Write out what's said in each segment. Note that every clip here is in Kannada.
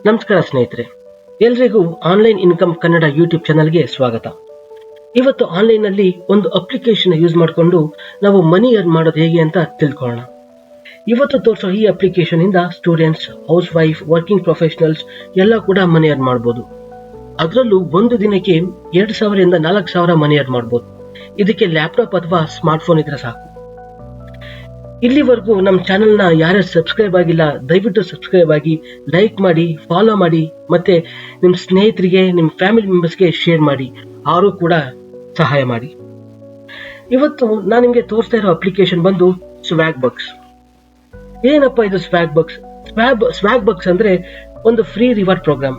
ನಮಸ್ಕಾರ ಸ್ನೇಹಿತರೆ, ಎಲ್ರಿಗೂ ಆನ್ಲೈನ್ ಇನ್ಕಮ್ ಕನ್ನಡ ಯೂಟ್ಯೂಬ್ ಚಾನಲ್ಗೆ ಸ್ವಾಗತ. ಇವತ್ತು ಆನ್ಲೈನ್ನಲ್ಲಿ ಒಂದು ಅಪ್ಲಿಕೇಶನ್ ಯೂಸ್ ಮಾಡಿಕೊಂಡು ನಾವು ಮನಿ ಅರ್ನ್ ಮಾಡೋದು ಹೇಗೆ ಅಂತ ತಿಳ್ಕೊಳ್ಳೋಣ. ಇವತ್ತು ತೋರಿಸೋ ಈ ಅಪ್ಲಿಕೇಶನ್ ಇಂದ students housewife working professionals ಎಲ್ಲ ಕೂಡ ಮನಿ ಅರ್ನ್ ಮಾಡ್ಬೋದು. ಅದರಲ್ಲೂ ಒಂದು ದಿನಕ್ಕೆ ಎರಡು ಸಾವಿರದಿಂದ ನಾಲ್ಕು ಸಾವಿರ ಮನಿ ಅರ್ನ್ ಮಾಡ್ಬೋದು. ಇದಕ್ಕೆ ಲ್ಯಾಪ್ಟಾಪ್ ಅಥವಾ ಸ್ಮಾರ್ಟ್ಫೋನ್ ಇದ್ರೆ ಸಾಕು. ಇಲ್ಲಿವರೆಗೂ ನಮ್ಮ ಚಾನೆಲ್ನ ಯಾರೇ ಸಬ್ಸ್ಕ್ರೈಬ್ ಆಗಿಲ್ಲ, ದಯವಿಟ್ಟು ಸಬ್ಸ್ಕ್ರೈಬ್ ಆಗಿ, ಲೈಕ್ ಮಾಡಿ, ಫಾಲೋ ಮಾಡಿ, ಮತ್ತೆ ನಿಮ್ಮ ಸ್ನೇಹಿತರಿಗೆ, ನಿಮ್ಮ ಫ್ಯಾಮಿಲಿ ಮೆಂಬರ್ಸ್ಗೆ ಶೇರ್ ಮಾಡಿ ಅವರು ಕೂಡ ಸಹಾಯ ಮಾಡಿ. ಇವತ್ತು ನಾನು ನಿಮಗೆ ತೋರಿಸ್ತಾ ಇರೋ ಅಪ್ಲಿಕೇಶನ್ ಬಂದು ಸ್ವ್ಯಾಗ್ ಬಕ್ಸ್ ಏನಪ್ಪ ಇದು ಸ್ವ್ಯಾಗ್ ಬಕ್ಸ್ ಸ್ವ್ಯಾಬ್ ಸ್ವ್ಯಾಗ್ ಬಕ್ಸ್ ಅಂದ್ರೆ ಒಂದು ಫ್ರೀ ರಿವಾರ್ಡ್ ಪ್ರೋಗ್ರಾಮ್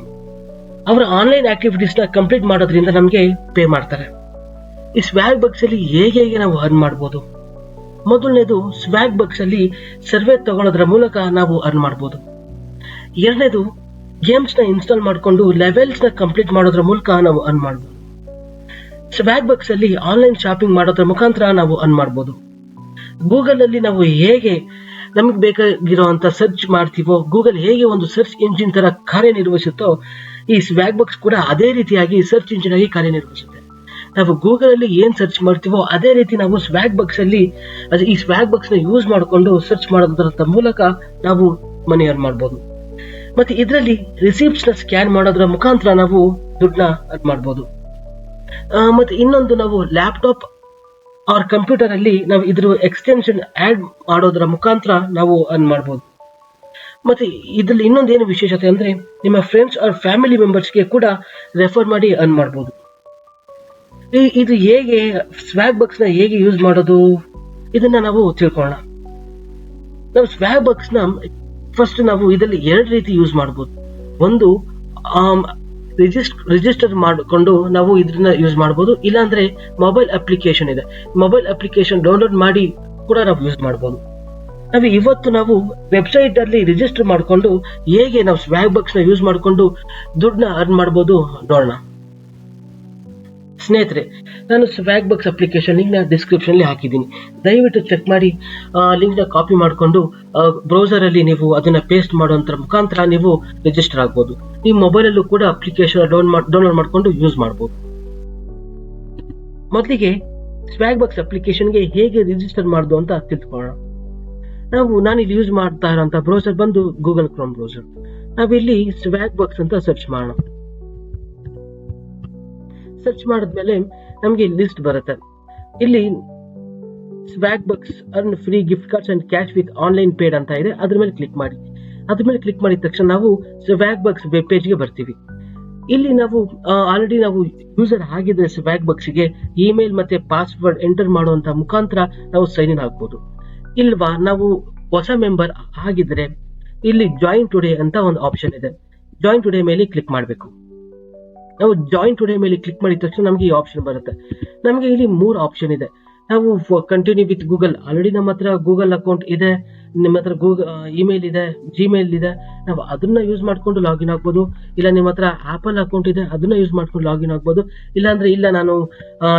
ಅವರ ಆನ್ಲೈನ್ ಆಕ್ಟಿವಿಟೀಸ್ನ ಕಂಪ್ಲೀಟ್ ಮಾಡೋದ್ರಿಂದ ನಮಗೆ ಪೇ ಮಾಡ್ತಾರೆ. ಈ ಸ್ವ್ಯಾಗ್ ಬಕ್ಸ್ ಅಲ್ಲಿ ಹೇಗೆ ಹೇಗೆ ನಾವು ಅರ್ನ್ ಮಾಡ್ಬೋದು? ಮೊದಲನೇದು ಸ್ವ್ಯಾಗ್ ಬಾಕ್ಸ್ ಅಲ್ಲಿ ಸರ್ವೆ ತಗೊಳ್ಳೋದ್ರ ಮೂಲಕ ನಾವು ಅರ್ನ್ ಮಾಡ್ಬೋದು. ಎರಡನೇದು ಗೇಮ್ಸ್ನ ಇನ್ಸ್ಟಾಲ್ ಮಾಡಿಕೊಂಡು ಲೆವೆಲ್ಸ್ನ ಕಂಪ್ಲೀಟ್ ಮಾಡೋದ್ರ ಮೂಲಕ ನಾವು ಅರ್ನ್ ಮಾಡ್ಬೋದು. ಸ್ವ್ಯಾಗ್ ಬಾಕ್ಸ್ ಅಲ್ಲಿ ಆನ್ಲೈನ್ ಶಾಪಿಂಗ್ ಮಾಡೋದ್ರ ಮುಖಾಂತರ ನಾವು ಅರ್ನ್ ಮಾಡ್ಬೋದು. ಗೂಗಲ್ ಅಲ್ಲಿ ನಾವು ಹೇಗೆ ನಮಗೆ ಬೇಕಾಗಿರುವಂತ ಸರ್ಚ್ ಮಾಡ್ತೀವೋ ಗೂಗಲ್ ಹೇಗೆ ಒಂದು ಸರ್ಚ್ ಇಂಜಿನ್ ತರ ಕಾರ್ಯನಿರ್ವಹಿಸುತ್ತೋ ಈ ಸ್ವ್ಯಾಗ್ ಬಾಕ್ಸ್ ಕೂಡ ಅದೇ ರೀತಿಯಾಗಿ ಸರ್ಚ್ ಇಂಜಿನ್ ಆಗಿ ಕಾರ್ಯನಿರ್ವಹಿಸುತ್ತೆ. ನಾವು ಗೂಗಲ್ ಅಲ್ಲಿ ಏನ್ ಸರ್ಚ್ ಮಾಡ್ತೀವೋ ಅದೇ ರೀತಿ ನಾವು ಸ್ವ್ಯಾಗ್ ಬಾಕ್ಸ್ ಅಲ್ಲಿ ಈ ಸ್ವ್ಯಾಗ್ ಬಾಕ್ಸ್ನ ಯೂಸ್ ಮಾಡಿಕೊಂಡು ಸರ್ಚ್ ಮಾಡೋದ್ರ ಮೂಲಕ ನಾವು ಮನಿ ಅರ್ನ್ ಮಾಡ್ಬೋದು. ಮತ್ತೆ ಇದರಲ್ಲಿ ರಿಸಿಪ್ಟ್ಸ್ನ ಸ್ಕ್ಯಾನ್ ಮಾಡೋದ್ರ ಮುಖಾಂತರ ನಾವು ದುಡ್ಡನ್ನ ಅರ್ನ್ ಮಾಡ್ಬೋದು. ಮತ್ತೆ ಇನ್ನೊಂದು ನಾವು ಲ್ಯಾಪ್ಟಾಪ್ ಆರ್ ಕಂಪ್ಯೂಟರ್ ಅಲ್ಲಿ ನಾವು ಇದ್ರ ಎಕ್ಸ್ಟೆನ್ಷನ್ ಆಡ್ ಮಾಡೋದ್ರ ಮುಖಾಂತರ ನಾವು ಅರ್ನ್ ಮಾಡ್ಬೋದು. ಮತ್ತೆ ಇದ್ರಲ್ಲಿ ಇನ್ನೊಂದೇನು ವಿಶೇಷತೆ ಅಂದ್ರೆ, ನಿಮ್ಮ ಫ್ರೆಂಡ್ಸ್ ಆರ್ ಫ್ಯಾಮಿಲಿ ಮೆಂಬರ್ಸ್ಗೆ ಕೂಡ ರೆಫರ್ ಮಾಡಿ ಅರ್ನ್ ಮಾಡ್ಬೋದು. ಇದು ಹೇಗೆ ಸ್ವ್ಯಾಗ್ ಬಾಕ್ಸ್ನ ಹೇಗೆ ಯೂಸ್ ಮಾಡೋದು? ಇದನ್ನ ನಾವು ತಿಳ್ಕೊಳ್ಳೋಣ. ನಾವು ಸ್ವ್ಯಾಗ್ ಬಾಕ್ಸ್ನ ಫಸ್ಟ್ ನಾವು ಇದರಲ್ಲಿ ಎರಡು ರೀತಿ ಯೂಸ್ ಮಾಡ್ಬೋದು. ಒಂದು ರಿಜಿಸ್ಟರ್ ಮಾಡಿಕೊಂಡು ನಾವು ಇದನ್ನ ಯೂಸ್ ಮಾಡ್ಬೋದು. ಇಲ್ಲಾಂದ್ರೆ ಮೊಬೈಲ್ ಅಪ್ಲಿಕೇಶನ್ ಇದೆ. ಮೊಬೈಲ್ ಅಪ್ಲಿಕೇಶನ್ ಡೌನ್ಲೋಡ್ ಮಾಡಿ ಕೂಡ ನಾವು ಯೂಸ್ ಮಾಡ್ಬೋದು. ನಾವು ಇವತ್ತು ನಾವು ವೆಬ್ಸೈಟ್ ಅಲ್ಲಿ ರಿಜಿಸ್ಟರ್ ಮಾಡಿಕೊಂಡು ಹೇಗೆ ನಾವು ಸ್ವ್ಯಾಗ್ ಬಾಕ್ಸ್ನ ಯೂಸ್ ಮಾಡಿಕೊಂಡು ದುಡ್ಡನ್ನ ಅರ್ನ್ ಮಾಡ್ಬೋದು ನೋಡೋಣ. ಸ್ನೇಹಿತರೆ, ನಾನು ಸ್ವ್ಯಾಗ್ ಬಾಕ್ಸ್ ಅಪ್ಲಿಕೇಶನ್ ಲಿಂಕ್ನ ಡಿಸ್ಕ್ರಿಪ್ಷನ್ಲಿ ಹಾಕಿದ್ದೀನಿ. ದಯವಿಟ್ಟು ಚೆಕ್ ಮಾಡಿ ಲಿಂಕ್ನ ಕಾಪಿ ಮಾಡಿಕೊಂಡು ಬ್ರೌಸರ್ ಅಲ್ಲಿ ನೀವು ಅದನ್ನ ಪೇಸ್ಟ್ ಮಾಡುವಂತ ಮುಖಾಂತರ ನೀವು ರಿಜಿಸ್ಟರ್ ಆಗ್ಬೋದು. ನಿಮ್ಮ ಮೊಬೈಲಲ್ಲೂ ಕೂಡ ಅಪ್ಲಿಕೇಶನ್ ಡೌನ್ಲೋಡ್ ಮಾಡ್ಕೊಂಡು ಯೂಸ್ ಮಾಡ್ಬೋದು. ಮೊದಲಿಗೆ ಸ್ವ್ಯಾಗ್ ಬಾಕ್ಸ್ ಅಪ್ಲಿಕೇಶನ್ಗೆ ಹೇಗೆ ರಿಜಿಸ್ಟರ್ ಮಾಡೋದು ಅಂತ ತಿಳ್ಕೊಳ್ಳೋಣ. ನಾವು ನಾನು ಇಲ್ಲಿ ಯೂಸ್ ಮಾಡ್ತಾ ಇರೋಂಥ ಬ್ರೌಸರ್ ಬಂದು ಗೂಗಲ್ ಕ್ರೋಮ್ ಬ್ರೌಸರ್ ನಾವಿಲ್ಲಿ ಸ್ವ್ಯಾಗ್ ಬಾಕ್ಸ್ ಅಂತ ಸರ್ಚ್ ಮಾಡೋಣ. ಸರ್ಚ್ ಮಾಡಿದ್ಮೇಲೆ ನಮಗೆ ಲಿಸ್ಟ್ ಬರುತ್ತೆ. ಇಲ್ಲಿ Swagbucks earn free gift cards and cash with online paid ಅಂತ ಇದೆ. ಅದ್ರ ಮೇಲೆ ಕ್ಲಿಕ್ ಮಾಡಿ. ಅದ್ರ ಮೇಲೆ ಕ್ಲಿಕ್ ಮಾಡಿದ ತಕ್ಷಣ ನಾವು ಸ್ವ್ಯಾಗ್ ಬಕ್ಸ್ ವೆಬ್ ಪೇಜ್ಗೆ ಬರ್ತೀವಿ. ಇಲ್ಲಿ ನಾವು ಆಲ್ರೆಡಿ ನಾವು ಯೂಸರ್ ಆಗಿದ್ರೆ ಸ್ವ್ಯಾಗ್ ಬಕ್ಸ್ಗೆ ಇಮೇಲ್ ಮತ್ತೆ ಪಾಸ್ವರ್ಡ್ ಎಂಟರ್ ಮಾಡುವಂತ ಮುಖಾಂತರ ನಾವು ಸೈನ್ ಇನ್ ಆಗ್ಬೋದು ಇಲ್ವಾ, ನಾವು ಹೊಸ ಮೆಂಬರ್ ಆಗಿದ್ರೆ ಇಲ್ಲಿ ಜಾಯಿನ್ ಟುಡೇ ಅಂತ ಒಂದು ಆಪ್ಷನ್ ಇದೆ. ಜಾಯಿನ್ ಟುಡೇ ಮೇಲೆ ಕ್ಲಿಕ್ ಮಾಡಬೇಕು. ನಾವು ಜಾಯಿನ್ ಟುಡೇ ಮೇಲೆ ಕ್ಲಿಕ್ ಮಾಡಿದ ತಕ್ಷಣ ನಮಗೆ ಈ ಆಪ್ಷನ್ ಬರುತ್ತೆ. ನಮಗೆ ಇಲ್ಲಿ ಮೂರು ಆಪ್ಷನ್ ಇದೆ. ನಾವು ಕಂಟಿನ್ಯೂ ವಿತ್ ಗೂಗಲ್ ಆಲ್ರೆಡಿ ನಮ್ಮ ಹತ್ರ ಗೂಗಲ್ ಅಕೌಂಟ್ ಇದೆ, ನಿಮ್ಮ ಹತ್ರ ಗೂಗಲ್ ಇಮೇಲ್ ಇದೆ ಜಿಮೇಲ್ ಇದೆ. ನಾವು ಅದನ್ನ ಯೂಸ್ ಮಾಡ್ಕೊಂಡು ಲಾಗಿನ್ ಆಗ್ಬೋದು. ಇಲ್ಲ ನಿಮ್ಮ ಹತ್ರ ಆಪಲ್ ಅಕೌಂಟ್ ಇದೆ, ಅದನ್ನ ಯೂಸ್ ಮಾಡ್ಕೊಂಡು ಲಾಗಿನ್ ಆಗ್ಬೋದು. ಇಲ್ಲ ಅಂದ್ರೆ ಇಲ್ಲ ನಾನು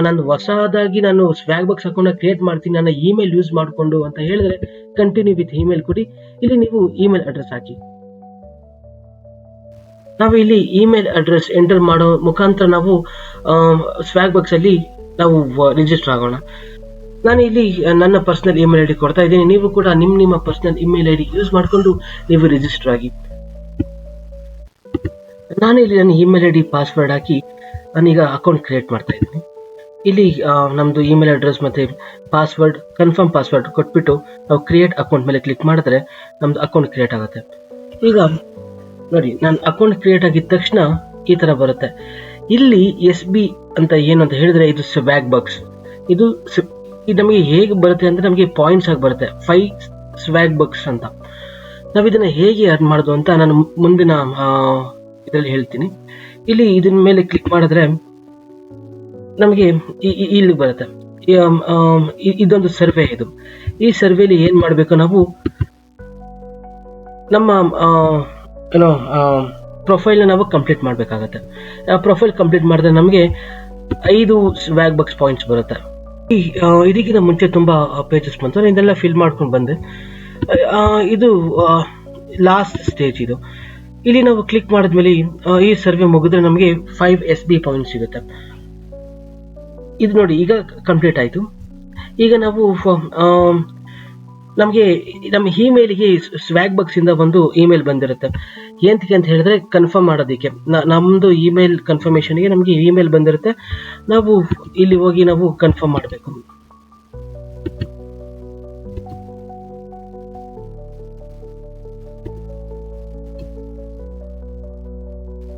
ನಾನು ಹೊಸದಾಗಿ ನಾನು ಸ್ವ್ಯಾಗ್ ಬಾಕ್ಸ್ ಅಕೌಂಟ್ ಕ್ರಿಯೇಟ್ ಮಾಡ್ತೀನಿ, ನನ್ನ ಇಮೇಲ್ ಯೂಸ್ ಮಾಡಿಕೊಂಡು ಅಂತ ಹೇಳಿದ್ರೆ ಕಂಟಿನ್ಯೂ ವಿತ್ ಇಮೇಲ್ ಕೊಡಿ. ಇಲ್ಲಿ ನೀವು ಇಮೇಲ್ ಅಡ್ರೆಸ್ ಹಾಕಿ. ನಾವು ಇಲ್ಲಿ ಇಮೇಲ್ ಅಡ್ರೆಸ್ ಎಂಟರ್ ಮಾಡೋ ಮುಖಾಂತರ ನಾವು ಸ್ವ್ಯಾಗ್ ಬಾಕ್ಸ್ ಅಲ್ಲಿ ನಾವು ರಿಜಿಸ್ಟರ್ ಆಗೋಣ. ನಾನು ಇಲ್ಲಿ ನನ್ನ ಪರ್ಸನಲ್ ಇಮೇಲ್ ಐ ಡಿ ಕೊಡ್ತಾ ಇದ್ದೀನಿ. ನೀವು ಕೂಡ ನಿಮ್ಮ ನಿಮ್ಮ personal email I D use ಮಾಡಿಕೊಂಡು ನೀವು ರಿಜಿಸ್ಟರ್ ಆಗಿ. ನಾನು ಇಲ್ಲಿ ನನ್ನ ಇಮೇಲ್ ಐ ಡಿ ಪಾಸ್ವರ್ಡ್ ಹಾಕಿ ನಾನೀಗ ಅಕೌಂಟ್ ಕ್ರಿಯೇಟ್ ಮಾಡ್ತಾ ಇದ್ದೀನಿ. ಇಲ್ಲಿ ನಮ್ಮದು ಇಮೇಲ್ ಅಡ್ರೆಸ್ ಮತ್ತೆ ಪಾಸ್ವರ್ಡ್ ಕನ್ಫರ್ಮ್ ಪಾಸ್ವರ್ಡ್ ಕೊಟ್ಬಿಟ್ಟು ನಾವು ಕ್ರಿಯೇಟ್ ಅಕೌಂಟ್ ಮೇಲೆ ಕ್ಲಿಕ್ ಮಾಡಿದ್ರೆ ನಮ್ದು ಅಕೌಂಟ್ ಕ್ರಿಯೇಟ್ ಆಗುತ್ತೆ. ಈಗ ನೋಡಿ, ನಾನು ಅಕೌಂಟ್ ಕ್ರಿಯೇಟ್ ಆಗಿದ ತಕ್ಷಣ ಈ ಥರ ಬರುತ್ತೆ. ಇಲ್ಲಿ ಎಸ್ ಬಿ ಅಂತ ಏನು ಅಂತ ಹೇಳಿದ್ರೆ ಇದು ಸ್ವ್ಯಾಗ್ ಬಾಕ್ಸ್ ಇದು ಇದು ನಮಗೆ ಹೇಗೆ ಬರುತ್ತೆ ಅಂದರೆ ನಮಗೆ ಪಾಯಿಂಟ್ಸ್ ಆಗಿ ಬರುತ್ತೆ. ಫೈವ್ ಸ್ವ್ಯಾಗ್ ಬಾಕ್ಸ್ ಅಂತ. ನಾವು ಇದನ್ನು ಹೇಗೆ ಅರ್ನ್ ಮಾಡೋದು ಅಂತ ನಾನು ಮುಂದಿನ ಇದರಲ್ಲಿ ಹೇಳ್ತೀನಿ. ಇಲ್ಲಿ ಇದನ್ನ ಮೇಲೆ ಕ್ಲಿಕ್ ಮಾಡಿದ್ರೆ ನಮಗೆ ಇಲ್ಲಿ ಬರುತ್ತೆ. ಇದೊಂದು ಸರ್ವೆ ಇದು. ಈ ಸರ್ವೆಲಿ ಏನು ಮಾಡಬೇಕು ನಾವು? ನಮ್ಮ ಏನೋ ಪ್ರೊಫೈಲ್ ನಾವು ಕಂಪ್ಲೀಟ್ ಮಾಡಬೇಕಾಗತ್ತೆ. ಪ್ರೊಫೈಲ್ ಕಂಪ್ಲೀಟ್ ಮಾಡಿದ್ರೆ ನಮಗೆ ಐದು ವ್ಯಾಗ್ ಬಾಕ್ಸ್ ಪಾಯಿಂಟ್ಸ್ ಬರುತ್ತೆ. ಈ, ಇದಕ್ಕಿಂತ ಮುಂಚೆ ತುಂಬ ಪೇಜಸ್ ಬಂತು. ನಾನು ಇದೆಲ್ಲ ಫಿಲ್ ಮಾಡ್ಕೊಂಡು ಬಂದೆ. ಇದು ಲಾಸ್ಟ್ ಸ್ಟೇಜ್ ಇದು. ಇಲ್ಲಿ ನಾವು ಕ್ಲಿಕ್ ಮಾಡಿದ್ಮೇಲೆ ಈ ಸರ್ವೆ ಮುಗಿದ್ರೆ ನಮಗೆ ಫೈವ್ ಎಸ್ ಬಿ ಪಾಯಿಂಟ್ ಸಿಗುತ್ತೆ. ಇದು ನೋಡಿ ಈಗ ಕಂಪ್ಲೀಟ್ ಆಯಿತು. ಈಗ ನಾವು ನಮಗೆ ನಮ್ಮ ಇಮೇಲ್ಗೆ ಸ್ವ್ಯಾಗ್ ಬಾಕ್ಸ್ ಇಂದ ಒಂದು ಇಮೇಲ್ ಬಂದಿರುತ್ತೆ. ಏನಕ್ಕೆ ಅಂತ ಹೇಳಿದ್ರೆ ಕನ್ಫರ್ಮ್ ಮಾಡೋದಕ್ಕೆ. ನಮ್ದು ಇಮೇಲ್ ಕನ್ಫರ್ಮೇಷನ್ಗೆ ನಮಗೆ ಇಮೇಲ್ ಬಂದಿರುತ್ತೆ. ನಾವು ಇಲ್ಲಿ ಹೋಗಿ ನಾವು ಕನ್ಫರ್ಮ್ ಮಾಡಬೇಕು.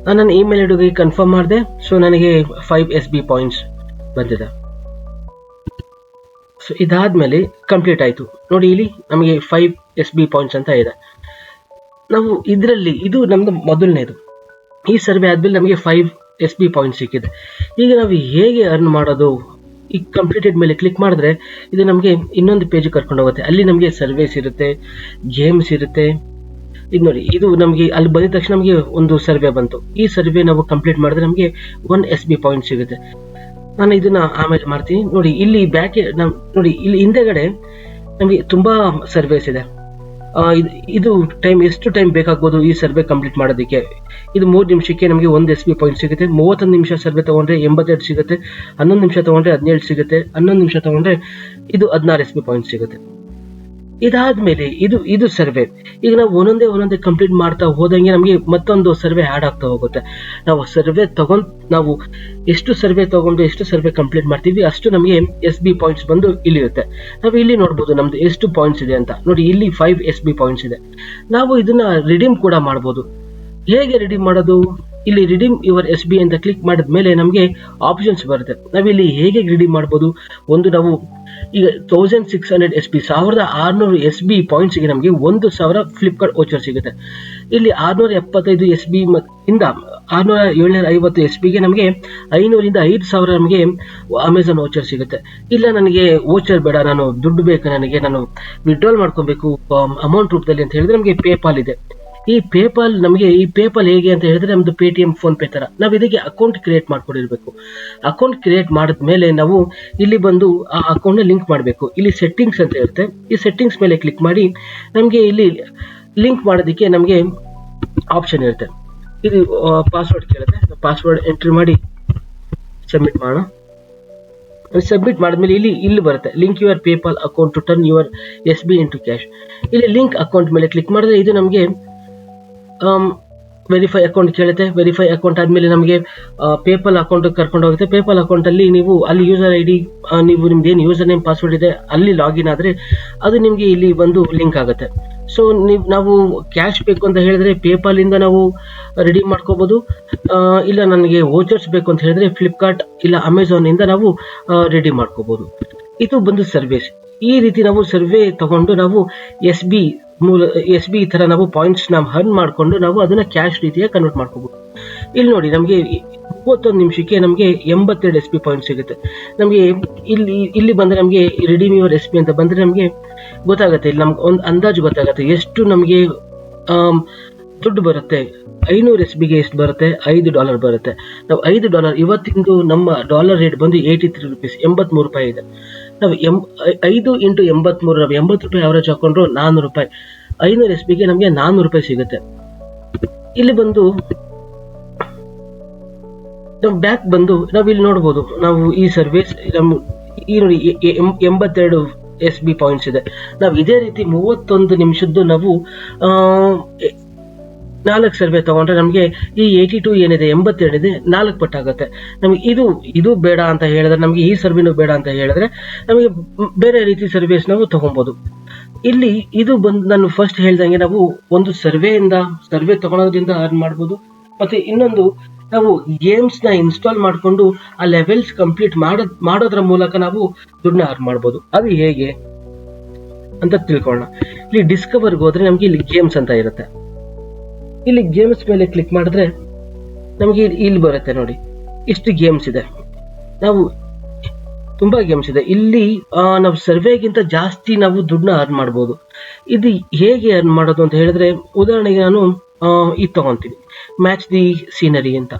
ನಾನು ನನ್ನ ಇಮೇಲ್ ಐಡಿಗೆ ಕನ್ಫರ್ಮ್ ಮಾಡಿದೆ ಸೊ ನನಗೆ ಫೈವ್ ಎಸ್ ಬಿ ಪಾಯಿಂಟ್ಸ್ ಬಂದಿದೆ. ಸೊ ಇದಾದ್ಮೇಲೆ ಕಂಪ್ಲೀಟ್ ಆಯಿತು. ನೋಡಿ ಇಲ್ಲಿ ನಮಗೆ ಫೈವ್ ಎಸ್ ಬಿ ಪಾಯಿಂಟ್ಸ್ ಅಂತ ಇದೆ. ನಾವು ಇದರಲ್ಲಿ ಇದು ನಮ್ದು ಮೊದಲನೇದು. ಈ ಸರ್ವೆ ಆದ್ಮೇಲೆ ನಮಗೆ ಫೈವ್ ಎಸ್ ಬಿ ಪಾಯಿಂಟ್ ಸಿಕ್ಕಿದೆ. ಈಗ ನಾವು ಹೇಗೆ ಅರ್ನ್ ಮಾಡೋದು? ಈ ಕಂಪ್ಲೀಟೆಡ್ ಮೇಲೆ ಕ್ಲಿಕ್ ಮಾಡಿದ್ರೆ ಇದು ನಮಗೆ ಇನ್ನೊಂದು ಪೇಜ್ ಕರ್ಕೊಂಡು ಹೋಗುತ್ತೆ. ಅಲ್ಲಿ ನಮಗೆ ಸರ್ವೇಸ್ ಇರುತ್ತೆ ಗೇಮ್ಸ್ ಇರುತ್ತೆ. ಇದು ನೋಡಿ, ಇದು ನಮಗೆ ಅಲ್ಲಿ ಬಂದಿದ ತಕ್ಷಣ ನಮಗೆ ಒಂದು ಸರ್ವೆ ಬಂತು. ಈ ಸರ್ವೆ ನಾವು ಕಂಪ್ಲೀಟ್ ಮಾಡಿದ್ರೆ ನಮಗೆ ಒನ್ ಎಸ್ ಬಿ ಪಾಯಿಂಟ್ ಸಿಗುತ್ತೆ. ನಾನು ಇದನ್ನ ಆಮೇಲೆ ಮಾಡ್ತೀನಿ. ನೋಡಿ, ಇಲ್ಲಿ ಬ್ಯಾಕ್ ನೋಡಿ, ಇಲ್ಲಿ ಹಿಂದೆಗಡೆ ನಮಗೆ ತುಂಬಾ ಸರ್ವೇಸ್ ಇದೆ. ಇದು- ಇದು ಟೈಮ್ ಎಷ್ಟು ಟೈಮ್ ಬೇಕಾಗ್ಬೋದು ಈ ಸರ್ವೆ ಕಂಪ್ಲೀಟ್ ಮಾಡೋದಕ್ಕೆ? ಇದು ಮೂರು ನಿಮಿಷಕ್ಕೆ ನಮಗೆ ಒಂದು ಎಸ್ ಬಿ ಪಾಯಿಂಟ್ ಸಿಗುತ್ತೆ. ಮೂವತ್ತೊಂದು ನಿಮಿಷ ಸರ್ವೆ ತಗೊಂಡ್ರೆ ಎಂಬತ್ತೆರಡು ಸಿಗುತ್ತೆ. ಹನ್ನೊಂದು ನಿಮಿಷ ತಗೊಂಡ್ರೆ ಹದಿನೇಳು ಸಿಗುತ್ತೆ. ಹನ್ನೊಂದು ನಿಮಿಷ ತಗೊಂಡ್ರೆ ಇದು ಹದಿನಾರು ಎಸ್ ಬಿ ಪಾಯಿಂಟ್ ಸಿಗುತ್ತೆ. ಇದಾದ್ಮೇಲೆ ಇದು ಇದು ಸರ್ವೆ. ಈಗ ನಾವು ಒಂದೊಂದೇ ಒಂದೊಂದೇ ಕಂಪ್ಲೀಟ್ ಮಾಡ್ತಾ ಹೋದಂಗೆ ನಮಗೆ ಮತ್ತೊಂದು ಸರ್ವೆ ಆ್ಯಡ್ ಆಗ್ತಾ ಹೋಗುತ್ತೆ. ನಾವು ಸರ್ವೆ ತಗೊಂಡ್, ನಾವು ಎಷ್ಟು ಸರ್ವೆ ತಗೊಂಡು ಎಷ್ಟು ಸರ್ವೆ ಕಂಪ್ಲೀಟ್ ಮಾಡ್ತೀವಿ ಅಷ್ಟು ನಮಗೆ ಎಸ್ ಬಿ ಪಾಯಿಂಟ್ಸ್ ಬಂದು ಇಲ್ಲಿರುತ್ತೆ ನಾವು ಇಲ್ಲಿ ನೋಡ್ಬೋದು ನಮ್ದು ಎಷ್ಟು ಪಾಯಿಂಟ್ಸ್ ಇದೆ ಅಂತ. ನೋಡಿ, ಇಲ್ಲಿ ಫೈವ್ ಎಸ್ ಬಿ ಪಾಯಿಂಟ್ಸ್ ಇದೆ. ನಾವು ಇದನ್ನ ರಿಡೀಮ್ ಕೂಡ ಮಾಡ್ಬೋದು. ಹೇಗೆ ರಿಡೀಮ್ ಮಾಡೋದು? ಇಲ್ಲಿ ರಿಡೀಮ್ ಯುವರ್ ಎಸ್ ಬಿ ಅಂತ ಕ್ಲಿಕ್ ಮಾಡಿದ ಮೇಲೆ ನಮಗೆ ಆಪ್ಷನ್ಸ್ ಬರುತ್ತೆ. ನಾವಿಲ್ಲಿ ಹೇಗೆ ರಿಡೀಮ್ ಮಾಡ್ಬೋದು? ಒಂದು ನಾವು ಈಗ thousand six hundred S B ಸಾವಿರದ ಆರುನೂರು ಎಸ್ ಬಿ ಪಾಯಿಂಟ್ಸ್ಗೆ ನಮಗೆ ಒಂದು ಸಾವಿರ ಫ್ಲಿಪ್ಕಾರ್ಟ್ ವೋಚರ್ ಸಿಗುತ್ತೆ. ಇಲ್ಲಿ ಆರುನೂರ ಎಪ್ಪತ್ತೈದು ಎಸ್ ಬಿ ಇಂದ ಆರುನೂರ ಏಳ್ನೂರ ಐವತ್ತು ಎಸ್ ಬಿಗೆ ನಮಗೆ ಐನೂರಿಂದ ಐದು ಸಾವಿರ ನಮಗೆ ಅಮೆಝಾನ್ ವೋಚರ್ ಸಿಗುತ್ತೆ. ಇಲ್ಲ ನನಗೆ ವೋಚರ್ ಬೇಡ, ನಾನು ದುಡ್ಡು ಬೇಕು, ನನಗೆ ನಾನು ವಿಡ್ರಾಲ್ ಮಾಡ್ಕೊಬೇಕು ಅಮೌಂಟ್ ರೂಪದಲ್ಲಿ ಅಂತ ಹೇಳಿದ್ರೆ ನಮಗೆ ಪೇಪಾಲ್ ಇದೆ. ಈ ಪೇಪಾಲ್ ನಮಗೆ, ಈ ಪೇಪಾಲ್ ಹೇಗೆ ಅಂತ ಹೇಳಿದ್ರೆ ನಮ್ದು ಪೇಟಿಎಂ ಫೋನ್ ಪೇ ತರ. ನಾವು ಇದಕ್ಕೆ ಅಕೌಂಟ್ ಕ್ರಿಯೇಟ್ ಮಾಡ್ಕೊಂಡಿರ್ಬೇಕು. ಅಕೌಂಟ್ ಕ್ರಿಯೇಟ್ ಮಾಡಿದ ಮೇಲೆ ನಾವು ಇಲ್ಲಿ ಬಂದು ಆ ಅಕೌಂಟ್ ಲಿಂಕ್ ಮಾಡಬೇಕು. ಇಲ್ಲಿ ಸೆಟ್ಟಿಂಗ್ಸ್ ಅಂತ ಇರುತ್ತೆ. ಈ ಸೆಟ್ಟಿಂಗ್ಸ್ ಮೇಲೆ ಕ್ಲಿಕ್ ಮಾಡಿ ನಮಗೆ ಇಲ್ಲಿ ಲಿಂಕ್ ಮಾಡೋದಕ್ಕೆ ನಮಗೆ ಆಪ್ಷನ್ ಇರುತ್ತೆ. ಇದು ಪಾಸ್ವರ್ಡ್ ಕೇಳುತ್ತೆ. ಪಾಸ್ವರ್ಡ್ ಎಂಟ್ರಿ ಮಾಡಿ ಸಬ್ಮಿಟ್ ಮಾಡೋಣ. ಸಬ್ಮಿಟ್ ಮಾಡಿದ್ಮೇಲೆ ಇಲ್ಲಿ ಇಲ್ಲಿ ಬರುತ್ತೆ. Link your PayPal account to turn your S B into cash ಇಲ್ಲಿ ಲಿಂಕ್ ಅಕೌಂಟ್ ಮೇಲೆ ಕ್ಲಿಕ್ ಮಾಡಿದ್ರೆ ಇದು ನಮಗೆ ವೆರಿಫೈ ಅಕೌಂಟ್ ಕೇಳುತ್ತೆ. ವೆರಿಫೈ ಅಕೌಂಟ್ ಆದಮೇಲೆ ನಮಗೆ ಪೇಪಲ್ ಅಕೌಂಟ್ ಕರ್ಕೊಂಡು ಹೋಗುತ್ತೆ. ಪೇಪಲ್ ಅಕೌಂಟಲ್ಲಿ ನೀವು, ಅಲ್ಲಿ ಯೂಸರ್ ಐ ಡಿ ನೀವು ನಿಮ್ದು ಏನು ಯೂಸರ್ ನೇಮ್ ಪಾಸ್ವರ್ಡ್ ಇದೆ, ಅಲ್ಲಿ ಲಾಗಿನ್ ಆದರೆ ಅದು ನಿಮಗೆ ಇಲ್ಲಿ ಒಂದು ಲಿಂಕ್ ಆಗುತ್ತೆ. ಸೊ ನೀವು, ನಾವು ಕ್ಯಾಶ್ ಬೇಕು ಅಂತ ಹೇಳಿದ್ರೆ ಪೇಪಾಲಿಂದ ನಾವು ರೆಡಿ ಮಾಡ್ಕೋಬೋದು. ಇಲ್ಲ ನನಗೆ ವೋಚರ್ಸ್ ಬೇಕು ಅಂತ ಹೇಳಿದ್ರೆ ಫ್ಲಿಪ್ಕಾರ್ಟ್ ಇಲ್ಲ ಅಮೆಝಾನಿಂದ ನಾವು ರೆಡಿ ಮಾಡ್ಕೋಬೋದು. ಇದು ಬಂದು ಸರ್ವಿಸ್ ಈ ರೀತಿ ನಾವು ಸರ್ವೆ ತಗೊಂಡು ನಾವು ಎಸ್ ಬಿ ಮೂಲ ಎಸ್ ಬಿ ಈ ಥರ ನಾವು ಪಾಯಿಂಟ್ಸ್ ನಾವು ಹರ್ನ್ ಮಾಡಿಕೊಂಡು ನಾವು ಅದನ್ನ ಕ್ಯಾಶ್ ರೀತಿಯ ಕನ್ವರ್ಟ್ ಮಾಡ್ಕೋಬಹುದು ಇಲ್ಲಿ ನೋಡಿ ನಮಗೆ ಮೂವತ್ತೊಂದು ನಿಮಿಷಕ್ಕೆ ನಮಗೆ ಎಂಬತ್ತೆರಡು ಎಸ್ ಪಿ ಪಾಯಿಂಟ್ ಸಿಗುತ್ತೆ. ನಮಗೆ ಇಲ್ಲಿ ಇಲ್ಲಿ ಬಂದರೆ ನಮಗೆ ರಿಡೀಮ್ ಯುವರ್ ಎಸ್ ಪಿ ಅಂತ ಬಂದರೆ ನಮಗೆ ಗೊತ್ತಾಗುತ್ತೆ. ಇಲ್ಲಿ ನಮ್ಗೆ ಒಂದು ಅಂದಾಜು ಗೊತ್ತಾಗುತ್ತೆ. ಎಷ್ಟು ನಮಗೆ ದುಡ್ಡು ಬರುತ್ತೆ? ಐನೂರು ಎಸ್ ಬಿಗೆ ಎಷ್ಟು ಬರುತ್ತೆ? ಐದು ಡಾಲರ್ ಬರುತ್ತೆ. ನಾವು ಐದು ಡಾಲರ್, ಇವತ್ತಿಂದು ನಮ್ಮ ಡಾಲರ್ ರೇಟ್ ಬಂದು ಏಯ್ಟಿ ತ್ರೀ ರುಪೀಸ್ ಎಂಬತ್ಮೂರು ರೂಪಾಯಿ ಇದೆ. ನಾವು ಎಂ ಐದು ಇಂಟು ಎಂಬತ್ಮೂರು ನಾವು ಎಂಬತ್ತು ರೂಪಾಯಿ ಅವರೇಜ್ ಹಾಕೊಂಡ್ರು ನಾನ್ನೂರು ರೂಪಾಯಿ. ಐನೂರು ಎಸ್ ಬಿಗೆ ನಮಗೆ ನಾನ್ನೂರು ರೂಪಾಯಿ ಸಿಗುತ್ತೆ. ಇಲ್ಲಿ ಬಂದು ನಮ್ಮ ಬ್ಯಾಕ್ ಬಂದು ನಾವು ಇಲ್ಲಿ ನೋಡ್ಬೋದು, ನಾವು ಈ ಸರ್ವಿಸ್ ನಮ್ಮ ಈ ನೋಡಿ ಎಂಬತ್ತೆರಡು ಎಸ್ ಬಿ ಪಾಯಿಂಟ್ಸ್ ಇದೆ. ನಾವು ಇದೇ ರೀತಿ ಮೂವತ್ತೊಂದು ನಿಮಿಷದ್ದು ನಾವು ನಾಲ್ಕು ಸರ್ವೆ ತಗೊಂಡ್ರೆ ನಮಗೆ ಈ ಏಯ್ಟಿ ಟು ಏನಿದೆ, ಎಂಬತ್ತೆರಡಿದೆ, ನಾಲ್ಕು ಪಟ್ಟಾಗುತ್ತೆ ನಮಗೆ ಇದು ಇದು ಬೇಡ ಅಂತ ಹೇಳಿದ್ರೆ, ನಮಗೆ ಈ ಸರ್ವೆನೂ ಬೇಡ ಅಂತ ಹೇಳಿದ್ರೆ, ನಮಗೆ ಬೇರೆ ರೀತಿ ಸರ್ವೇಸ್ ನಾವು ತಗೊಬೋದು. ಇಲ್ಲಿ ಇದು ಬಂದು ನಾನು ಫಸ್ಟ್ ಹೇಳ್ದಂಗೆ ನಾವು ಒಂದು ಸರ್ವೆಯಿಂದ, ಸರ್ವೆ ತಗೊಳೋದ್ರಿಂದ ಅರ್ನ್ ಮಾಡ್ಬೋದು. ಮತ್ತೆ ಇನ್ನೊಂದು, ನಾವು ಗೇಮ್ಸ್ನ ಇನ್ಸ್ಟಾಲ್ ಮಾಡಿಕೊಂಡು ಆ ಲೆವೆಲ್ಸ್ ಕಂಪ್ಲೀಟ್ ಮಾಡೋದ್ ಮಾಡೋದ್ರ ಮೂಲಕ ನಾವು ದುಡ್ಡನ್ನ ಅರ್ನ್ ಮಾಡ್ಬೋದು. ಅದು ಹೇಗೆ ಅಂತ ತಿಳ್ಕೊಳ್ಳೋಣ. ಇಲ್ಲಿ ಡಿಸ್ಕವರ್ಗೆ ಹೋದ್ರೆ ನಮಗೆ ಇಲ್ಲಿ ಗೇಮ್ಸ್ ಅಂತ ಇರುತ್ತೆ. ಇಲ್ಲಿ ಗೇಮ್ಸ್ ಮೇಲೆ ಕ್ಲಿಕ್ ಮಾಡಿದ್ರೆ ನಮಗೆ ಇಲ್ಲಿ- ಬರುತ್ತೆ ನೋಡಿ. ಇಷ್ಟು ಗೇಮ್ಸ್ ಇದೆ. ನಾವು ತುಂಬಾ ಗೇಮ್ಸ್ ಇದೆ. ಇಲ್ಲಿ ಆ, ನಾವು ಸರ್ವೆಗಿಂತ ಜಾಸ್ತಿ ನಾವು ದುಡ್ಡನ್ನ ಅರ್ನ್ ಮಾಡ್ಬೋದು. ಇದು ಹೇಗೆ ಅರ್ನ್ ಮಾಡೋದು ಅಂತ ಹೇಳಿದ್ರೆ ಉದಾಹರಣೆಗೆ ನಾನು ಆ, ಇದು ತಗೊಂತೀನಿ. ಮ್ಯಾಚ್ ದಿ ಸೀನರಿ ಅಂತ.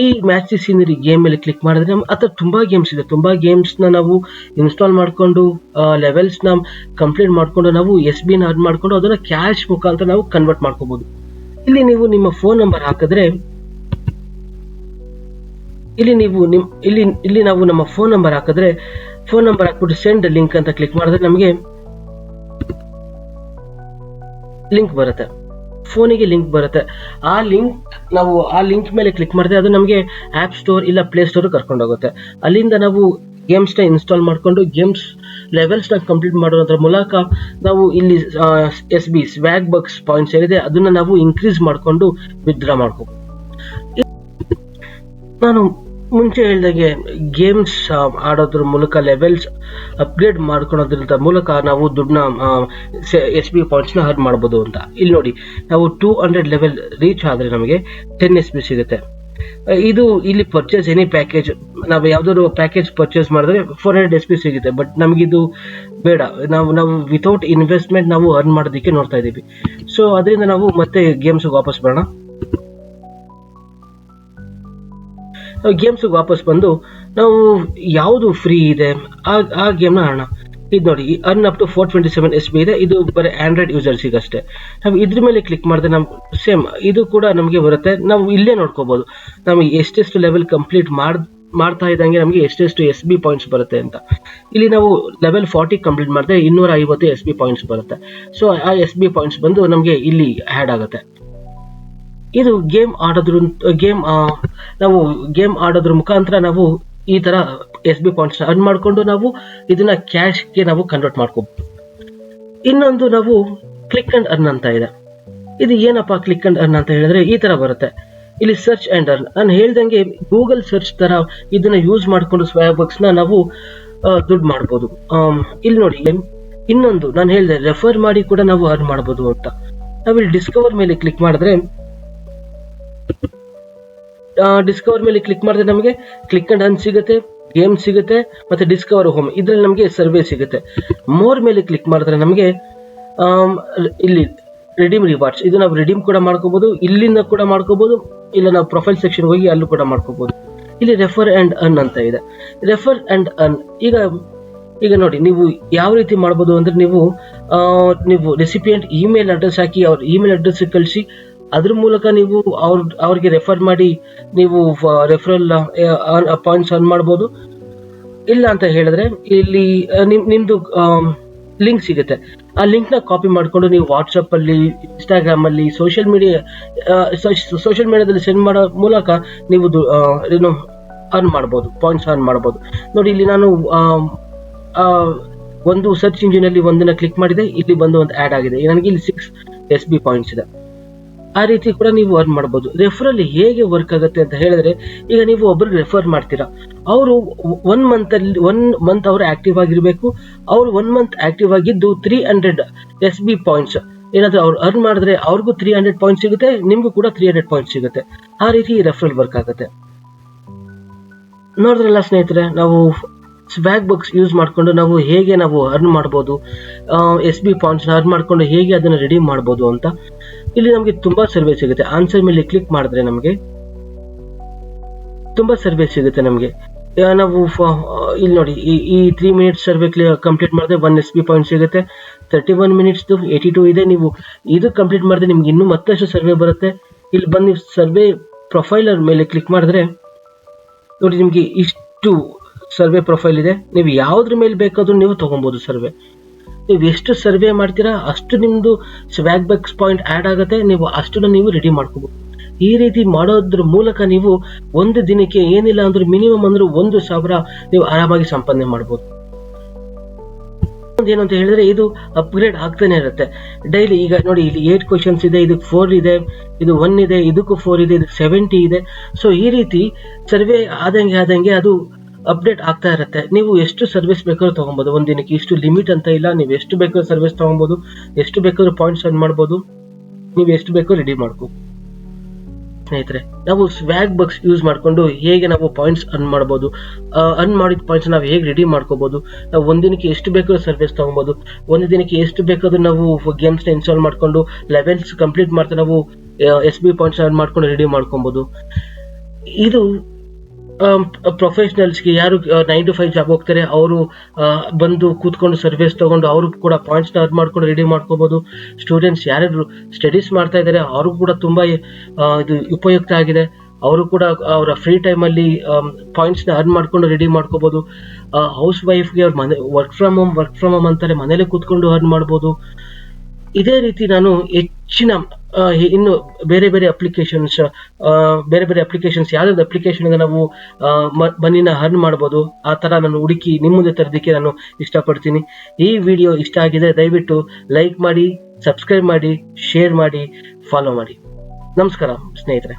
ಈ ಮ್ಯಾಚ್ ದಿ ಸೀನರಿ ಗೇಮ್ ಮೇಲೆ ಕ್ಲಿಕ್ ಮಾಡಿದ್ರೆ ನಮ್ ಹತ್ರ ತುಂಬಾ ಗೇಮ್ಸ್ ಇದೆ. ತುಂಬಾ ಗೇಮ್ಸ್ನ ನಾವು ಇನ್ಸ್ಟಾಲ್ ಮಾಡಿಕೊಂಡು ಲೆವೆಲ್ಸ್ನ ಕಂಪ್ಲೀಟ್ ಮಾಡಿಕೊಂಡು ನಾವು ಎಸ್ ಬಿನ ಅರ್ನ್ ಮಾಡಿಕೊಂಡು ಅದನ್ನ ಕ್ಯಾಶ್ ಮುಖಾಂತರ ನಾವು ಕನ್ವರ್ಟ್ ಮಾಡ್ಕೋಬಹುದು ಇಲ್ಲಿ ನೀವು ನಿಮ್ಮ ಫೋನ್ ನಂಬರ್ ಹಾಕಿದ್ರೆ, ಇಲ್ಲಿ ನೀವು ನಿಮ್, ಇಲ್ಲಿ ಇಲ್ಲಿ ನಾವು ನಮ್ಮ ಫೋನ್ ನಂಬರ್ ಹಾಕಿದ್ರೆ ಫೋನ್ ನಂಬರ್ ಹಾಕ್ಬಿಟ್ಟು ಸೆಂಡ್ ಲಿಂಕ್ ಅಂತ ಕ್ಲಿಕ್ ಮಾಡಿದ್ರೆ ನಮಗೆ ಲಿಂಕ್ ಬರುತ್ತೆ. ಫೋನಿಗೆ ಲಿಂಕ್ ಬರುತ್ತೆ. ಆ ಲಿಂಕ್ ನಾವು ಆ ಲಿಂಕ್ ಮೇಲೆ ಕ್ಲಿಕ್ ಮಾಡಿದ್ರೆ ಅದು ನಮಗೆ ಆ್ಯಪ್ ಸ್ಟೋರ್ ಇಲ್ಲ ಪ್ಲೇ ಸ್ಟೋರ್ ಕರ್ಕೊಂಡು ಹೋಗುತ್ತೆ ಅಲ್ಲಿಂದ ನಾವು ಗೇಮ್ಸ್ನ ಇನ್ಸ್ಟಾಲ್ ಮಾಡಿಕೊಂಡು ಗೇಮ್ಸ್ ಲೆವೆಲ್ಸ್ನ ಕಂಪ್ಲೀಟ್ ಮಾಡೋದ್ರ ಮೂಲಕ ನಾವು ಇಲ್ಲಿ S B Swagbucks points ಏನಿದೆ, ಅದನ್ನ ನಾವು ಇನ್ಕ್ರೀಸ್ ಮಾಡಿಕೊಂಡು ವಿತ್ಡ್ರಾ ಮಾಡ್ಕೋಬಹುದು ನಾನು ಮುಂಚೆ ಹೇಳಿದಾಗೆ ಗೇಮ್ಸ್ ಆಡೋದ್ರ ಮೂಲಕ ಲೆವೆಲ್ಸ್ ಅಪ್ಗ್ರೇಡ್ ಮಾಡ್ಕೊಳೋದ್ರ ಮೂಲಕ ನಾವು ದುಡ್ಡನ್ನ ಎಸ್ ಬಿ ಪಾಯಿಂಟ್ಸ್ನ ಅರ್ನ್ ಮಾಡ್ಬೋದು ಅಂತ. ಇಲ್ಲಿ ನೋಡಿ, ನಾವು ಟೂ ಹಂಡ್ರೆಡ್ ಲೆವೆಲ್ ರೀಚ್ ಆದರೆ ನಮಗೆ ಟೆನ್ ಎಸ್ ಬಿ ಸಿಗುತ್ತೆ. ಇದು ಇಲ್ಲಿ ಪರ್ಚೇಸ್ ಎನಿ ಪ್ಯಾಕೇಜ್ ನಾವು ಯಾವ್ದಾದ್ರು ಪ್ಯಾಕೇಜ್ ಪರ್ಚೇಸ್ ಮಾಡಿದ್ರೆ ಫೋರ್ ಹಂಡ್ರೆಡ್ ಎಸ್ ಸಿಗುತ್ತೆ. ಬಟ್ ನಮಗಿದು ಬೇಡ. ನಾವು ನಾವು ವಿತೌಟ್ ಇನ್ವೆಸ್ಟ್ಮೆಂಟ್ ನಾವು ಅರ್ನ್ ಮಾಡೋದಕ್ಕೆ ನೋಡ್ತಾ ಇದ್ದೀವಿ. ಸೊ ಅದರಿಂದ ನಾವು ಮತ್ತೆ ಗೇಮ್ಸ್ಗೆ ವಾಪಸ್ ಬರೋಣ. ಗೇಮ್ಸ್ಗೆ ವಾಪಸ್ ಬಂದು ನಾವು ಯಾವುದು ಫ್ರೀ ಇದೆ, ಆ ಆ ಗೇಮ್ನ ಆಡೋಣ. ಇದು ನೋಡಿ earn up to four twenty seven S B ಇದೆ. ಇದು ಬರೀ ಆಂಡ್ರಾಯ್ಡ್ ಯೂಸರ್ಸಿಗೆ ಅಷ್ಟೇ ನಾವು ಇದ್ರ ಮೇಲೆ ಕ್ಲಿಕ್ ಮಾಡಿದ್ರೆ ನಮ್ಮ ಸೇಮ್ ಇದು ಕೂಡ ನಮಗೆ ಬರುತ್ತೆ. ನಾವು ಇಲ್ಲೇ ನೋಡ್ಕೋಬಹುದು ನಮಗೆ ಎಷ್ಟೆಷ್ಟು ಲೆವೆಲ್ ಕಂಪ್ಲೀಟ್ ಮಾಡ್, ಮಾಡ್ತಾ ಇದ್ದಂಗೆ ನಮಗೆ ಎಷ್ಟೆಷ್ಟು ಎಸ್ ಬಿ ಪಾಯಿಂಟ್ಸ್ ಬರುತ್ತೆ ಅಂತ. ಇಲ್ಲಿ ನಾವು ಲೆವೆಲ್ ಫಾರ್ಟಿ ಕಂಪ್ಲೀಟ್ ಮಾಡಿದ್ರೆ ಇನ್ನೂರ ಐವತ್ತು ಎಸ್ ಬಿ ಪಾಯಿಂಟ್ಸ್ ಬರುತ್ತೆ. ಸೊ ಆ ಎಸ್ ಬಿ ಪಾಯಿಂಟ್ಸ್ ಬಂದು ನಮಗೆ ಇಲ್ಲಿ ಆ್ಯಡ್ ಆಗುತ್ತೆ. ಇದು ಗೇಮ್ ಆಡೋದ್ರ ಗೇಮ್ ನಾವು ಗೇಮ್ ಆಡೋದ್ರ ಮುಖಾಂತರ ನಾವು ಈ ತರ ಎಸ್ ಬಿ ಪಾಯಿಂಟ್ಸ್ ಅರ್ನ್ ಮಾಡಿಕೊಂಡು ನಾವು ಇದನ್ನ ಕ್ಯಾಶ್ಗೆ ನಾವು ಕನ್ವರ್ಟ್ ಮಾಡ್ಕೋಬಹುದು ಇನ್ನೊಂದು ನಾವು ಕ್ಲಿಕ್ ಅಂಡ್ ಅರ್ನ್ ಅಂತ ಇದೆ. ಇದು ಏನಪ್ಪ ಕ್ಲಿಕ್ ಅಂಡ್ ಅರ್ನ್ ಅಂತ ಹೇಳಿದ್ರೆ ಈ ತರ ಬರುತ್ತೆ. ಇಲ್ಲಿ ಸರ್ಚ್ ಅಂಡ್ ಅರ್ನ್ ನಾನು ಹೇಳ್ದಂಗೆ ಗೂಗಲ್ ಸರ್ಚ್ ತರ ಇದನ್ನ ಯೂಸ್ ಮಾಡಿಕೊಂಡು ನ ನಾವು ದುಡ್ಡು ಮಾಡ್ಬೋದು. ಇಲ್ಲಿ ನೋಡಿ ಇನ್ನೊಂದು, ನಾನು ಹೇಳಿದೆ ರೆಫರ್ ಮಾಡಿ ಕೂಡ ನಾವು ಅರ್ನ್ ಮಾಡ್ಬೋದು ಅಂತ. ನಾವಿಲ್ಲಿ ಡಿಸ್ಕವರ್ ಮೇಲೆ ಕ್ಲಿಕ್ ಮಾಡಿದ್ರೆ ಡಿಸ್ಕವರ್ ಮೇಲೆ ಕ್ಲಿಕ್ ಮಾಡಿದ್ರೆ ನಮಗೆ ಕ್ಲಿಕ್ ಅಂಡ್ ಅನ್ ಸಿಗುತ್ತೆ ಗೇಮ್ ಸಿಗುತ್ತೆ, ಮತ್ತೆ ಡಿಸ್ಕವರ್ ಹೋಮ್ ಇದರಲ್ಲಿ ನಮಗೆ ಸರ್ವೆ ಸಿಗುತ್ತೆ. ಮೋರ್ ಮೇಲೆ ಕ್ಲಿಕ್ ಮಾಡಿದ್ರೆ ನಮಗೆ ಇಲ್ಲಿ ರಿಡೀಮ್ ರಿವಾರ್ಡ್ಸ್ ಇದು ನಾವು ರಿಡೀಮ್ ಕೂಡ ಮಾಡ್ಕೋಬಹುದು ಇಲ್ಲಿಂದ ಕೂಡ ಮಾಡ್ಕೋಬಹುದು ಇಲ್ಲ ನಾವು ಪ್ರೊಫೈಲ್ ಸೆಕ್ಷನ್ ಹೋಗಿ ಅಲ್ಲೂ ಕೂಡ ಮಾಡ್ಕೋಬಹುದು ಇಲ್ಲಿ ರೆಫರ್ ಅಂಡ್ ಅನ್ ಅಂತ ಇದೆ. ರೆಫರ್ ಅಂಡ್ ಅನ್ ಈಗ ಈಗ ನೋಡಿ, ನೀವು ಯಾವ ರೀತಿ ಮಾಡ್ಬೋದು ಅಂದ್ರೆ ನೀವು ನೀವು ರೆಸಿಪಿಯಂಟ್ ಇಮೇಲ್ ಅಡ್ರೆಸ್ ಹಾಕಿ ಅವ್ರ ಇಮೇಲ್ ಅಡ್ರೆಸ್ ಕಳಿಸಿ ಅದ್ರ ಮೂಲಕ ನೀವು ಅವ್ರ, ಅವ್ರಿಗೆ ರೆಫರ್ ಮಾಡಿ ನೀವು ರೆಫರಲ್ ಪಾಯಿಂಟ್ಸ್ ಅರ್ನ್ ಮಾಡ್ಬೋದು. ಇಲ್ಲ ಅಂತ ಹೇಳಿದ್ರೆ ಇಲ್ಲಿ ನಿಮ್, ನಿಮ್ದು ಲಿಂಕ್ ಸಿಗುತ್ತೆ. ಆ ಲಿಂಕ್ನ ಕಾಪಿ ಮಾಡಿಕೊಂಡು ನೀವು ವಾಟ್ಸಪ್ ಅಲ್ಲಿ ಇನ್ಸ್ಟಾಗ್ರಾಮ್ ಅಲ್ಲಿ ಸೋಷಿಯಲ್ ಮೀಡಿಯಾ ಸೋಷಿಯಲ್ ಮೀಡಿಯಾದಲ್ಲಿ ಸೆಂಡ್ ಮಾಡೋ ಮೂಲಕ ನೀವು ಏನು ಅರ್ನ್ ಮಾಡ್ಬೋದು ಪಾಯಿಂಟ್ಸ್ ಅರ್ನ್ ಮಾಡ್ಬೋದು. ನೋಡಿ, ಇಲ್ಲಿ ನಾನು ಒಂದು ಸರ್ಚ್ ಇಂಜಿನ್ ಅಲ್ಲಿ ಒಂದನ್ನ ಕ್ಲಿಕ್ ಮಾಡಿದೆ. ಇಲ್ಲಿ ಬಂದು ಒಂದು ಆಡ್ ಆಗಿದೆ. ನನಗೆ ಇಲ್ಲಿ ಸಿಕ್ಸ್ ಎಸ್ ಬಿ ಪಾಯಿಂಟ್ಸ್ ಇದೆ. ಆ ರೀತಿ ಕೂಡ ನೀವು ಅರ್ನ್ ಮಾಡ್ಬೋದು. ರೆಫರಲ್ ಹೇಗೆ ವರ್ಕ್ ಆಗುತ್ತೆ ಅಂತ ಹೇಳಿದ್ರೆ, ಈಗ ನೀವು ಒಬ್ರು ರೆಫರ್ ಮಾಡ್ತೀರಾ. ಅವರು ಒನ್ ಅಲ್ಲಿ ಒನ್ ಮಂತ್ ಅವರು ಆಕ್ಟಿವ್ ಆಗಿರ್ಬೇಕು. ಅವ್ರು ಒನ್ ಮಂತ್ ಆಕ್ಟಿವ್ ಆಗಿದ್ದು three hundred S B points ಏನಾದ್ರೂ ಅವ್ರು ಅರ್ನ್ ಮಾಡಿದ್ರೆ ಅವ್ರಿಗೂ ತ್ರೀ ಹಂಡ್ರೆಡ್ ಪಾಯಿಂಟ್ ಸಿಗುತ್ತೆ, ನಿಮ್ಗೂ ಕೂಡ ತ್ರೀ ಹಂಡ್ರೆಡ್ ಪಾಯಿಂಟ್ ಸಿಗುತ್ತೆ. ಆ ರೀತಿ ರೆಫರಲ್ ವರ್ಕ್ ಆಗುತ್ತೆ. ನೋಡಿದ್ರಲ್ಲ ಸ್ನೇಹಿತರೆ, ನಾವು ಸ್ವ್ಯಾಗ್ ಬುಕ್ಸ್ ಯೂಸ್ ಮಾಡಿಕೊಂಡು ನಾವು ಹೇಗೆ ನಾವು ಅರ್ನ್ ಮಾಡ್ಬೋದು ಎಸ್ ಬಿ ಪಾಯಿಂಟ್ಸ್ ಅರ್ನ್ ಮಾಡಿಕೊಂಡು ಹೇಗೆ ಅದನ್ನು ರೆಡಿ ಮಾಡ್ಬೋದು ಅಂತ. ಇಲ್ಲಿ ನಮಗೆ ತುಂಬಾ ಸರ್ವೆ ಸಿಗುತ್ತೆ. ಆನ್ಸರ್ ಮೇಲೆ ಕ್ಲಿಕ್ ಮಾಡಿದ್ರೆ ನಮಗೆ ತುಂಬಾ ಸರ್ವೆ ಸಿಗುತ್ತೆ ನಮಗೆ. ನಾವು ಇಲ್ಲಿ ನೋಡಿ, ಈ- ತ್ರೀ ಮಿನಿಟ್ಸ್ ಸರ್ವೆ ಕಂಪ್ಲೀಟ್ ಮಾಡಿದ್ರೆ ಒನ್ ಎಸ್ ಬಿ ಪಾಯಿಂಟ್ ಸಿಗುತ್ತೆ. Thirty one minutes eighty two ಇದೆ. ನೀವು ಇದು ಕಂಪ್ಲೀಟ್ ಮಾಡಿದ್ರೆ ನಿಮ್ಗೆ ಇನ್ನೂ ಮತ್ತಷ್ಟು ಸರ್ವೆ ಬರುತ್ತೆ. ಇಲ್ಲಿ ಬಂದು ನೀವು ಸರ್ವೆ ಪ್ರೊಫೈಲರ್ ಮೇಲೆ ಕ್ಲಿಕ್ ಮಾಡಿದ್ರೆ ನೋಡಿ, ನಿಮಗೆ ಇಷ್ಟು ಸರ್ವೆ ಪ್ರೊಫೈಲ್ ಇದೆ. ನೀವು ಯಾವ್ದ್ರ ಮೇಲೆ ಬೇಕಾದ್ರೂ ನೀವು ತಗೊಬೋದು ಸರ್ವೆ. ನೀವು ಎಷ್ಟು ಸರ್ವೆ ಮಾಡ್ತೀರಾ, ಅಷ್ಟು ನಿಮ್ದು ಸ್ವ್ಯಾಗ್ ಬಕ್ಸ್ ಪಾಯಿಂಟ್ ಆ್ಯಡ್ ಆಗುತ್ತೆ, ನೀವು ಅಷ್ಟನ್ನು ನೀವು ರೆಡಿ ಮಾಡ್ಕೋಬಹುದು ಈ ರೀತಿ ಮಾಡೋದ್ರ ಮೂಲಕ ನೀವು ಒಂದು ದಿನಕ್ಕೆ ಏನಿಲ್ಲ ಅಂದ್ರೆ ಮಿನಿಮಮ್ ಅಂದ್ರೆ ಒಂದು ಸಾವಿರ ನೀವು ಆರಾಮಾಗಿ ಸಂಪಾದನೆ ಮಾಡ್ಬೋದು. ಏನಂತ ಹೇಳಿದ್ರೆ, ಇದು ಅಪ್ಗ್ರೇಡ್ ಆಗ್ತಾನೆ ಇರುತ್ತೆ. ಡೈಲಿ ಈಗ ನೋಡಿ, ಇಲ್ಲಿ ಏಟ್ ಕ್ವಶನ್ಸ್ ಇದೆ ಇದಕ್ಕೆ ಫೋರ್ ಇದೆ, ಇದು ಒನ್ ಇದೆ, ಇದಕ್ಕೂ ಫೋರ್ ಇದೆ ಇದಕ್ಕೆ ಸೆವೆಂಟಿ ಇದೆ. ಸೊ ಈ ರೀತಿ ಸರ್ವೆ ಆದಂಗೆ ಆದಂಗೆ ಅದು ಅಪ್ಡೇಟ್ ಆಗ್ತಾ ಇರುತ್ತೆ. ನೀವು ಎಷ್ಟು ಸರ್ವಿಸ್ ಬೇಕಾದ್ರೂ ತಗೊಬೋದು. ಒಂದ್ ದಿನಕ್ಕೆ ಇಷ್ಟು ಲಿಮಿಟ್ ಅಂತ ಇಲ್ಲ. ನೀವು ಎಷ್ಟು ಬೇಕಾದ್ರೂ ಸರ್ವಿಸ್ ತಗೊಬೋದು. ಎಷ್ಟು ಬೇಕಾದ್ರೂ ಪಾಯಿಂಟ್ಸ್ ಅರ್ನ್ ಮಾಡ್ಬೋದು. ನೀವು ಎಷ್ಟು ಬೇಕೋ ರೆಡಿ ಮಾಡ್ಕೋ. ಸ್ನೇಹಿತರೆ, ನಾವು ಸ್ವ್ಯಾಗ್ ಬಕ್ಸ್ ಯೂಸ್ ಮಾಡಿಕೊಂಡು ಹೇಗೆ ನಾವು ಪಾಯಿಂಟ್ಸ್ ಅರ್ನ್ ಮಾಡ್ಬೋದು. ಅರ್ನ್ ಮಾಡಿದ ಪಾಯಿಂಟ್ಸ್ ನಾವು ಹೇಗೆ ರೆಡಿ ಮಾಡ್ಕೋಬಹುದು ನಾವು ಒಂದಿನಕ್ಕೆ ಎಷ್ಟು ಬೇಕಾದ್ರೂ ಸರ್ವಿಸ್ ತಗೊಬೋದು. ಒಂದು ದಿನಕ್ಕೆ ಎಷ್ಟು ಬೇಕಾದ್ರೂ ನಾವು ಗೇಮ್ಸ್ನ ಇನ್ಸ್ಟಾಲ್ ಮಾಡ್ಕೊಂಡು ಲೆವೆಲ್ಸ್ ಕಂಪ್ಲೀಟ್ ಮಾಡ್ತಾ ನಾವು ಎಸ್ ಬಿ ಪಾಯಿಂಟ್ಸ್ ಅರ್ನ್ ಮಾಡ್ಕೊಂಡು ರೆಡಿ ಮಾಡ್ಕೊಬೋದು. ಇದು ಪ್ರೊಫೆಷನಲ್ಸ್ಗೆ ಯಾರು ನೈನ್ ಟು ಫೈವ್ ಜಾಬ್ ಹೋಗ್ತಾರೆ, ಅವರು ಬಂದು ಕೂತ್ಕೊಂಡು ಸರ್ವಿಸ್ ತಗೊಂಡು ಅವರು ಕೂಡ ಪಾಯಿಂಟ್ಸ್ನ ಅರ್ನ್ ಮಾಡ್ಕೊಂಡು ರೆಡಿ ಮಾಡ್ಕೋಬಹುದು ಸ್ಟೂಡೆಂಟ್ಸ್ ಯಾರ್ಯಾರು ಸ್ಟಡೀಸ್ ಮಾಡ್ತಾ ಇದ್ದಾರೆ ಅವರು ಕೂಡ ತುಂಬಾ ಇದು ಉಪಯುಕ್ತ ಆಗಿದೆ. ಅವರು ಕೂಡ ಅವರ ಫ್ರೀ ಟೈಮಲ್ಲಿ ಪಾಯಿಂಟ್ಸ್ನ ಅರ್ನ್ ಮಾಡ್ಕೊಂಡು ರೆಡಿ ಮಾಡ್ಕೋಬಹುದು ಹೌಸ್ ವೈಫ್ಗೆ ಅವ್ರು ಮನೆ work from home work from home ಅಂತಾರೆ, ಮನೇಲೆ ಕೂತ್ಕೊಂಡು ಅರ್ನ್ ಮಾಡ್ಬೋದು. ಇದೇ ರೀತಿ ನಾನು ಹೆಚ್ಚಿನ ಇನ್ನು ಬೇರೆ ಬೇರೆ ಅಪ್ಲಿಕೇಶನ್ಸ್ ಬೇರೆ ಬೇರೆ ಅಪ್ಲಿಕೇಶನ್ಸ್ ಯಾವ್ದಾದ್ರು ಅಪ್ಲಿಕೇಶನ್ ನಾವು ಬನ್ನಿನ ಅರ್ನ್ ಮಾಡ್ಬೋದು, ಆ ಥರ ನಾನು ಹುಡುಕಿ ನಿಮ್ಮ ಮುಂದೆ ತರೋದಕ್ಕೆ ನಾನು ಇಷ್ಟಪಡ್ತೀನಿ. ಈ ವಿಡಿಯೋ ಇಷ್ಟ ಆಗಿದೆ ದಯವಿಟ್ಟು ಲೈಕ್ ಮಾಡಿ ಸಬ್ಸ್ಕ್ರೈಬ್ ಮಾಡಿ ಶೇರ್ ಮಾಡಿ ಫಾಲೋ ಮಾಡಿ. ನಮಸ್ಕಾರ ಸ್ನೇಹಿತರೆ.